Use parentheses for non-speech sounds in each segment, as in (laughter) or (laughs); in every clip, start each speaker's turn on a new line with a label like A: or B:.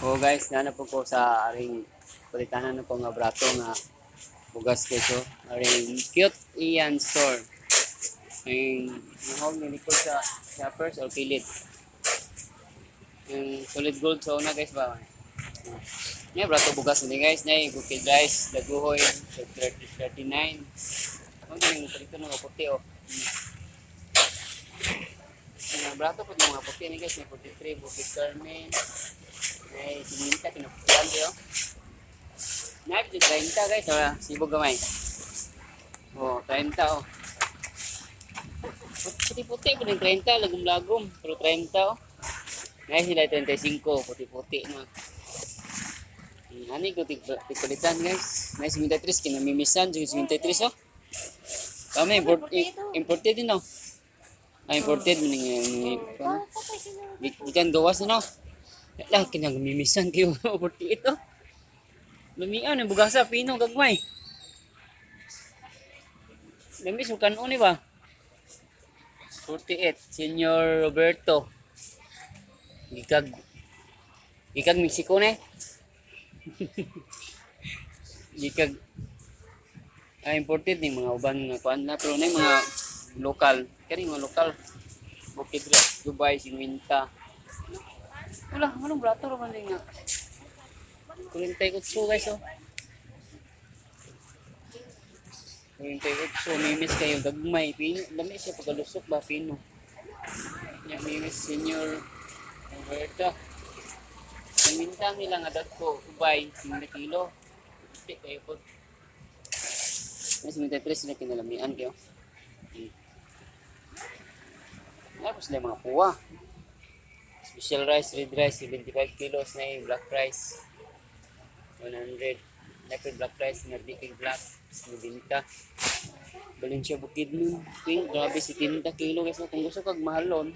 A: O guys, nana po ko sa aring palitanan na po nga brato nga bugas keso. Aring cute iyan store. Ang nahog ni likod sa shoppers or pilit. Yung solid gold sa una guys ba? Nga brato bugas ni guys. Nga bukid rice, daguhoy, 30, 39. Ano yung palito ng puti oh. Mga brato po mga puti ni guys. May 43, bukid Carmen. May siminta, kinukuhan kayo. Knife, di 30 guys, sa sibog gamay. Oh, 30 oh. Puti-puti po ng 30, lagom-lagom. Pero 30 oh. Ngayon sila 35, puti-puti na. Ani ko tigpalitan guys. May 53, kinamimisan, 53 oh. Kami, import, imported din oh. Ah, imported mo nang Gikan gawas na no. Lah, kinang mimisan kayo. (laughs) Porti ito. Lumiaw, ng bugasa, pino, gagmay. Lami, sukan ni ba? 48, Senior Roberto. Gikag, gikag Mexico ne? (laughs) gikag, ah, imported ni mga uban nga kuan na pero na mga lokal kani mga lokal Bukid Dubai, Sinwinta, wala, anong brato naman din nga. Kulintay kutso guys, oh. Kulintay kutso, mimis kayo, gagmay, pino. Lami siya pagkalusok ba, pino. Yan, mimis, senior. Roberta. Namintang nila nga datko, ubay, 5 kilo. Hindi kayo po. May 53 sila kinalamian kayo. Hmm. Tapos sila mga puwa. Special rice, red rice, 75 kilos na yung black rice. 100. Leopard black rice, Nordic black, 90. Valencia Bukid nun. Okay, grabe, 70 kilo guys. Kung gusto kag mahalon,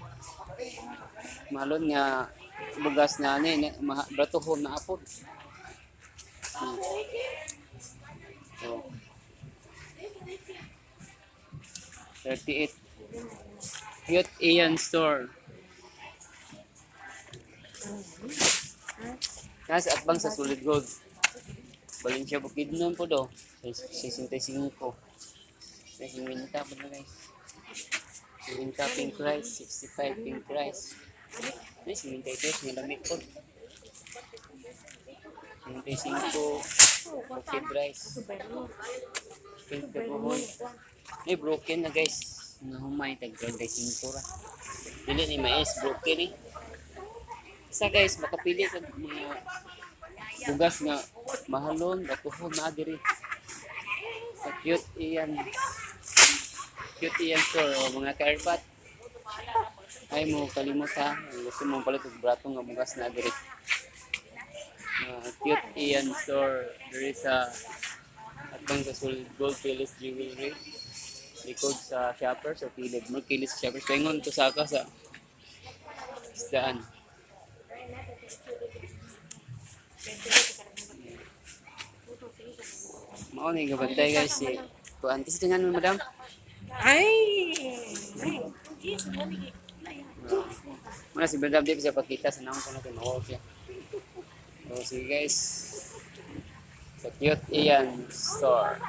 A: mahalon nga bugas na ano ma- bratohon na apod. Hmm. So, 38. Cute Ian Store. Nasa atbang sa Solid Gold. Valencia Bukid nun po do. 65. May siminta po na guys. Siminta pink rice. 65 pink rice. May siminta ito. Nilamit po. Siminta 5. Bukid rice. Pink na buhon. May broken na guys. Nahumay. Tag 35 ra. Dili ni mais. Broken eh. Isa guys, makapili ka mga bugas nga mahalon, batuhon na diri. Sa cute iyan. Cute iyan store o mga karbat. Ay mo kalimot ha. Gusto mo palit og brato nga bugas na diri. Uh, cute iyan store diri sa atbang sa Gold Palace Jewelry. Likod sa shoppers o kilid mo kilid sa shoppers. Paingon to saka sa isdaan. Mao ni gabantay guys si ko antes tingnan mo madam.
B: Ay!
A: Muna si Madam Dave siya pagkita sa naong kuno kay mawag siya. So sige guys. Sa cute Ian store.